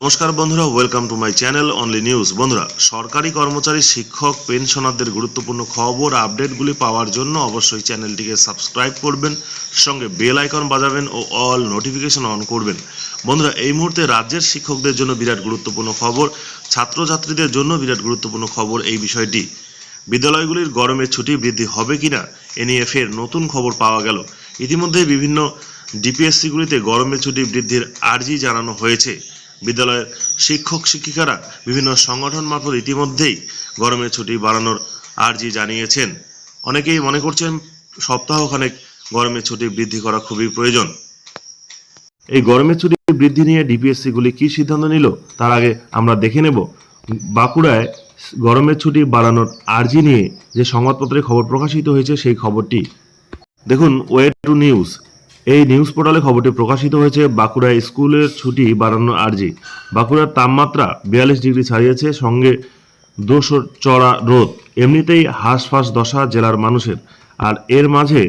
নমস্কার বন্ধুরা welcome to my channel only news বন্ধুরা, সরকারি কর্মচারী, শিক্ষক, পেনশনারদের গুরুত্বপূর্ণ খবর, আপডেটগুলি পাওয়ার জন্য অবশ্যই চ্যানেলটিকে সাবস্ক্রাইব করবেন, সঙ্গে বেল আইকন বাজাবেন ও অল নোটিফিকেশন অন করবেন। বন্ধুরা, এই মুহূর্তে রাজ্যের শিক্ষকদের জন্য বিরাট গুরুত্বপূর্ণ খবর, ছাত্রছাত্রীদের জন্য বিরাট গুরুত্বপূর্ণ খবর এই বিষয়টি। বিদ্যালয়গুলির গরমের ছুটি বৃদ্ধি হবে কিনা, এ নিয়ে ফের নতুন খবর পাওয়া গেল। ইতিমধ্যে বিভিন্ন ডিপিএসসিগুলিতে গরমের ছুটি বৃদ্ধির আর্জি জানানো হয়েছে। বিদ্যালয়ের শিক্ষক শিক্ষিকারা বিভিন্ন সংগঠন মারফত ইতিমধ্যেই গরমের ছুটি বাড়ানোর আর্জি জানিয়েছেন। অনেকেই মনে করছেন সপ্তাহখানেক গরমের ছুটি বৃদ্ধি করা খুবই প্রয়োজন। এই গরমের ছুটি বৃদ্ধি নিয়ে ডিপিএসসিগুলি কী সিদ্ধান্ত নিল, তার আগে আমরা দেখে নেব। বাঁকুড়ায় গরমের ছুটি বাড়ানোর আর্জি নিয়ে যে সংবাদপত্রে খবর প্রকাশিত হয়েছে সেই খবরটি। দেখুন ওয়ে টু নিউজ। এই নিউজ পোর্টালে খবরটি প্রকাশিত হয়েছে। বাঁকুড়া স্কুলের ছুটি বাড়ানোর আর্জি। বাঁকুড়ার তাপমাত্রা বিয়াল্লিশ ডিগ্রি ছাড়িয়েছে, সঙ্গে দোষর চড়া রোদ। এমনিতেই হাঁসফাঁস দশা জেলার মানুষের। আর এর মাঝে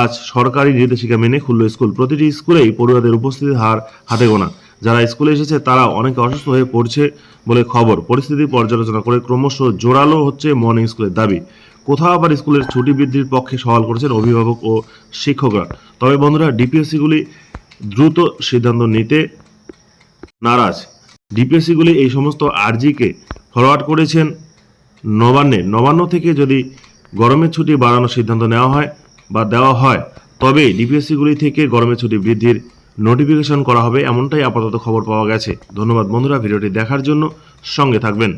আজ সরকারি নির্দেশিকা মেনে খুলল স্কুল। প্রতিটি স্কুলেই পড়ুয়াদের উপস্থিতির হার হাতে গোনা। যারা স্কুলে এসেছে তারা অনেকে অসুস্থ হয়ে পড়ছে বলে খবর। পরিস্থিতি পর্যালোচনা করে ক্রমশ জোরালো হচ্ছে মর্নিং স্কুলের দাবি। কোথাও আবার স্কুলের ছুটি বৃদ্ধির পক্ষে সওয়াল করেছেন অভিভাবক ও শিক্ষকরা। তবে বন্ধুরা, ডিপিএসসিগুলি দ্রুত সিদ্ধান্ত নিতে নারাজ। ডিপিএসসিগুলি এই সমস্ত আর্জিকে ফরওয়ার্ড করেছেন নবান্নে। নবান্ন থেকে যদি গরমের ছুটি বাড়ানোর সিদ্ধান্ত নেওয়া হয় বা দেওয়া হয়, তবে ডিপিএসসিগুলি থেকে গরমের ছুটি বৃদ্ধির নোটিফিকেশন করা হবে, এমনটাই আপাতত খবর পাওয়া গেছে। ধন্যবাদ বন্ধুরা, ভিডিওটি দেখার জন্য সঙ্গে থাকবেন।